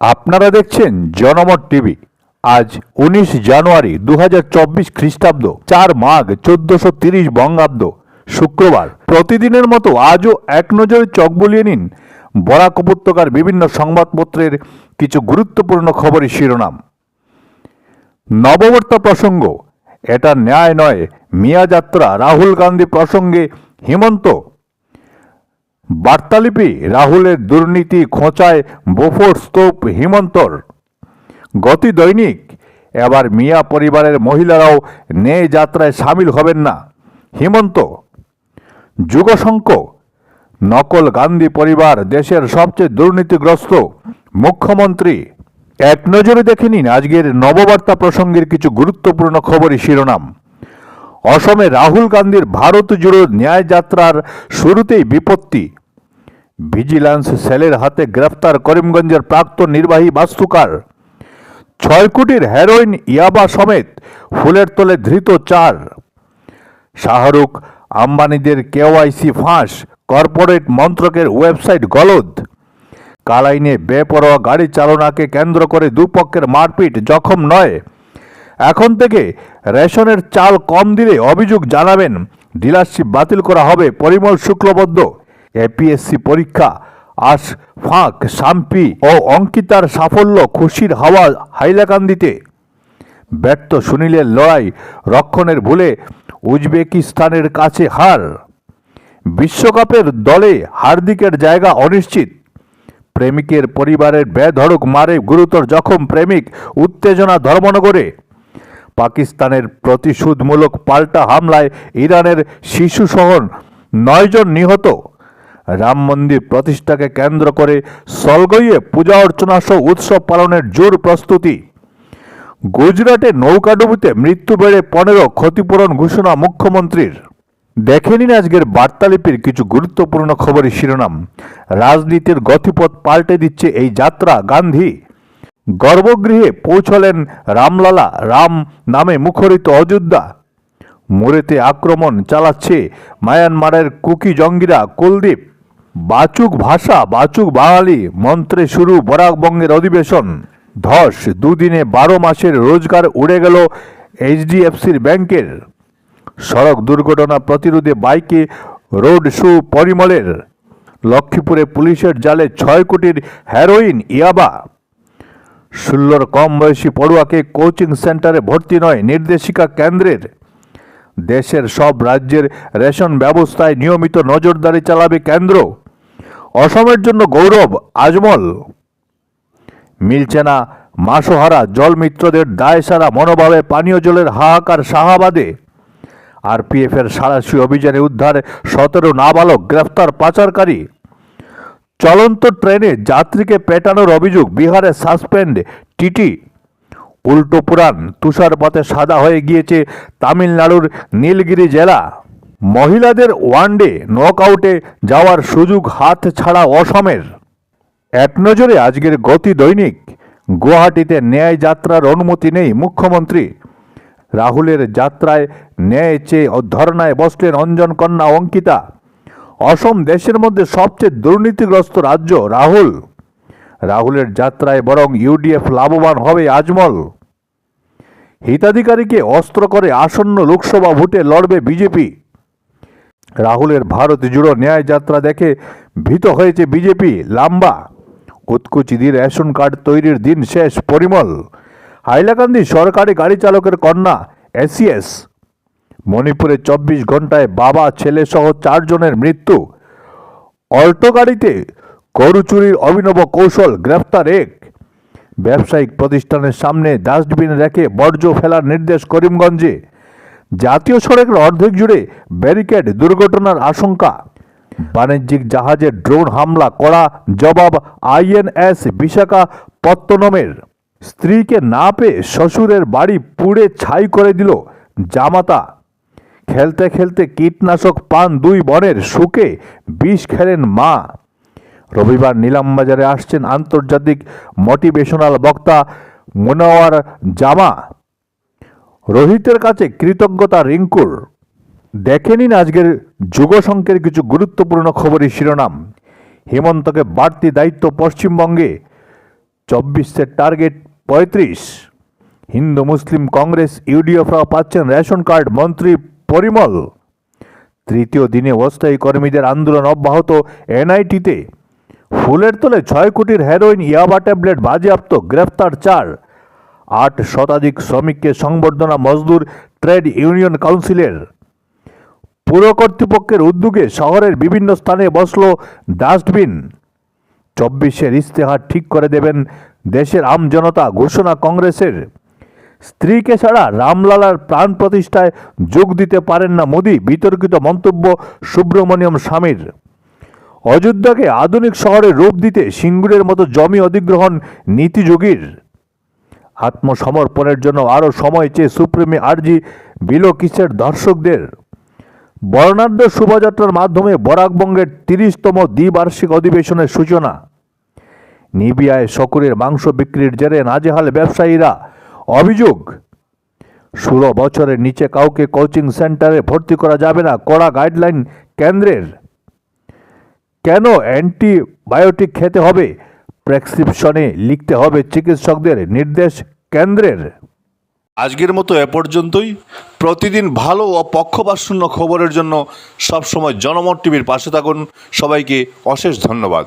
আপনারা দেখছেন জনমত টিভি। আজ উনিশ জানুয়ারি দু হাজার চব্বিশ খ্রিস্টাব্দ, চার মাঘ চোদ্দশো তিরিশ বঙ্গাব্দ, শুক্রবার। প্রতিদিনের মতো আজও এক নজরে চোখ বুলিয়ে নিন বরাক উপত্যকার বিভিন্ন সংবাদপত্রের কিছু গুরুত্বপূর্ণ খবরের শিরোনাম। নববর্তা প্রসঙ্গ, এটা ন্যায় নয় মিয়া যাত্রা রাহুল গান্ধী প্রসঙ্গে হিমন্ত বার্তালিপি রাহুলের দুর্নীতি খোঁচায় বোফোর স্তূপ হিমন্তর। গতি দৈনিক, এবার মিয়া পরিবারের মহিলারাও নে যাত্রায় সামিল হবেন না, হিমন্ত। যুগশঙ্ক, নকল গান্ধী পরিবার দেশের সবচেয়ে দুর্নীতিগ্রস্ত, মুখ্যমন্ত্রী। এক নজরে দেখে নিন আজকের নববার্তা প্রসঙ্গের কিছু গুরুত্বপূর্ণ খবরই শিরোনাম। অসমে রাহুল গান্ধীর ভারত জুড়ো ন্যায় যাত্রার শুরুতেই বিপত্তি ভিজিল্যান্স সেলের হাতে গ্রেফতার করিমগঞ্জের প্রাক্তন নির্বাহী বাস্তুকার। ছয় কোটির হেরোইন ইয়াবা সমেত ফুলের তলে ধৃত চার। শাহরুখ আম্বানিদের কেওয়াইসি ফাঁস, কর্পোরেট মন্ত্রকের ওয়েবসাইট গলদ। কালাইনে বেপরোয়া গাড়ি চালনাকে কেন্দ্র করে দুপক্ষের মারপিট জখম নয়। এখন থেকে রেশনের চাল কম দিলে অভিযোগ জানাবেন, ডিলারশিপ বাতিল করা হবে পরিমল শুক্লবদ্ধ এপিএসসি পরীক্ষা। আস ফাঁক সাম্পি ও অঙ্কিতার সাফল্য খুশির হাওয়া হাইলাকান্দিতে। ব্যর্থ সুনীলের লড়াই রক্ষণের ভুলে উজবেকিস্তানের কাছে হার। বিশ্বকাপের দলে হার্দিকের জায়গা অনিশ্চিত। প্রেমিকের পরিবারের বেধড়ক মারে গুরুতর জখম প্রেমিক উত্তেজনা ধর্মনগরে। পাকিস্তানের প্রতিশোধমূলক পাল্টা হামলায় ইরানের শিশুসহ নয়জন নিহত। রাম মন্দির প্রতিষ্ঠাকে কেন্দ্র করে সলগইয়ে পূজা অর্চনা সহ উৎসব পালনের জোর প্রস্তুতি। গুজরাটে নৌকাডুবিতে মৃত্যু বেড়ে পনেরো ক্ষতিপূরণ ঘোষণা মুখ্যমন্ত্রীর। দেখে নিন আজকের বার্তালিপির কিছু গুরুত্বপূর্ণ খবরের শিরোনাম। রাজনীতির গতিপথ পাল্টে দিচ্ছে এই যাত্রা গান্ধী। গর্ভগৃহে পৌঁছলেন রামলালা, রাম নামে মুখরিত অযোধ্যা। মোরেতে আক্রমণ চালাচ্ছে মায়ানমারের কুকি জঙ্গিরা, কুলদীপ। বাচুক ভাষা, বাচুক বাঙালি, মন্ত্রে শুরু বরাকবঙ্গের অধিবেশন। ধস, দুদিনে বারো মাসের রোজগার উড়ে গেল এইচডিএফসির ব্যাংকের। সড়ক দুর্ঘটনা প্রতিরোধে বাইকে রোড শো পরিমলের। লক্ষ্মীপুরে পুলিশের জালে ছয় কোটির হেরোইন ইয়াবা। ষোলোর কম বয়সী পড়ুয়াকে কোচিং সেন্টারে ভর্তি নয়, নির্দেশিকা কেন্দ্রের। দেশের সব রাজ্যের রেশন ব্যবস্থায় নিয়মিত নজরদারি চালাবে কেন্দ্র। অসমের জন্য গৌরব, আজমল। মিলছে না মাসোহারা জলমিত্রদের দায় সারা মনোভাবে পানীয় জলের হাহাকার শাহাবাদে। আরপিএফের সারাশি অভিযানে উদ্ধার সতেরো নাবালক গ্রেফতার পাচারকারী। চলন্ত ট্রেনে যাত্রীকে পেটানোর অভিযোগ, বিহারে সাসপেন্ড টিটি। উল্টো পুরাণ, তুষারপাতে সাদা হয়ে গিয়েছে তামিলনাড়ুর নীলগিরি জেলা। মহিলাদের ওয়ানডে নকআউটে যাওয়ার সুযোগ হাত ছাড়া অসমের। এক নজরে আজকের গতি দৈনিক, গুয়াহাটিতে ন্যায় যাত্রার অনুমতি নেই মুখ্যমন্ত্রী। রাহুলের যাত্রায় ন্যায় চেয়ে ধর্নায় বসলেন অঞ্জন কন্যা অঙ্কিতা। অসম দেশের মধ্যে সবচেয়ে দুর্নীতিগ্রস্ত রাজ্য রাহুল। রাহুলের যাত্রায় বরং ইউডিএফ লাভবান হবে আজমল। হিতাধিকারীকে অস্ত্র করে আসন্ন লোকসভা ভোটে লড়বে বিজেপি। রাহুলের ভারত জুড়ো ন্যায় যাত্রা দেখে ভীত হয়েছে বিজেপি, লাম্বা। কুতকুচিদির রেশন কার্ড তৈরির দিন শেষ, পরিমল। হাইলাকান্দি সরকারি গাড়ি চালকের কন্যা, এসিএস। মণিপুরে চব্বিশ ঘন্টায় বাবা, ছেলে সহ চারজনের মৃত্যু। অল্টো গাড়িতে গরু চুরির অভিনব কৌশল গ্রেফতার এক। ব্যবসায়িক প্রতিষ্ঠানের সামনে ডাস্টবিন রেখে বর্জ্য ফেলার নির্দেশ করিমগঞ্জে। জাতীয় সড়কের অর্ধেক জুড়ে ব্যারিকেড দুর্ঘটনার আশঙ্কা। বাণিজ্যিক জাহাজে ড্রোন হামলা করা জবাব আইএনএস বিশাখাপত্তনমের স্ত্রীকে না পেয়ে শ্বশুরের বাড়ি পুড়ে ছাই করে দিল জামাতা। খেলতে খেলতে কীটনাশক পান দুই বনের শুকে বিষ খেলেন মা। রবিবার নিলামবাজারে আসছেন আন্তর্জাতিক মোটিভেশনাল বক্তা মুনাওয়ার জামা। রোহিতের কাছে কৃতজ্ঞতা রিঙ্কুর। দেখে নিন আজকের যুগসংখ্যের কিছু গুরুত্বপূর্ণ খবরের শিরোনাম। হেমন্তকে বাড়তি দায়িত্ব পশ্চিমবঙ্গে। চব্বিশের টার্গেট পঁয়ত্রিশ। হিন্দু মুসলিম কংগ্রেস ইউডিএফরা পাচ্ছেন রেশন কার্ড মন্ত্রী পরিমল। তৃতীয় দিনে অস্থায়ী কর্মীদের আন্দোলন অব্যাহত এনআইটিতে। ফুলের তলে ছয় কোটির হেরোইন ইয়াবা ট্যাবলেট বাজেয়াপ্ত, গ্রেফতার চার। আট শতাধিক শ্রমিককে সংবর্ধনা মজদুর ট্রেড ইউনিয়ন কাউন্সিলের। পুর কর্তৃপক্ষের উদ্যোগে শহরের বিভিন্ন স্থানে বসল ডাস্টবিন। চব্বিশের ইস্তেহার ঠিক করে দেবেন দেশের আমজনতা ঘোষণা কংগ্রেসের। স্ত্রীকে ছাড়া রামলালার প্রাণ প্রতিষ্ঠায় যোগ দিতে পারেন না মোদী, বিতর্কিত মন্তব্য সুব্রমণিয়ম স্বামীর। অযোধ্যাকে আধুনিক শহরে রূপ দিতে সিঙ্গুরের মতো জমি অধিগ্রহণ নীতিযোগীর আত্মসমর্পণের জন্য আরও সময় চেয়ে সুপ্রিমে আর্জি বিলোকিসের দর্শকদের? বর্ণাঢ্য শোভাযাত্রার মাধ্যমে বরাকবঙ্গের তিরিশতম দ্বিবার্ষিক অধিবেশনের সূচনা। নিবিয়ায় শকুরের মাংস বিক্রির জেরে নাজেহাল ব্যবসায়ীরা অভিযোগ, ষোলো বছরের নিচে কাউকে কোচিং সেন্টারে ভর্তি করা যাবে না কড়া গাইডলাইন কেন্দ্রের। কেন অ্যান্টিবায়োটিক খেতে হবে? প্রেসক্রিপশনে লিখতে হবে চিকিৎসকদের নির্দেশ কেন্দ্রের। আজকের মতো এ পর্যন্তই। প্রতিদিন ভালো ও পক্ষপাতশূন্য খবরের জন্য সবসময় জনমত টিভির পাশে থাকুন। সবাইকে অশেষ ধন্যবাদ।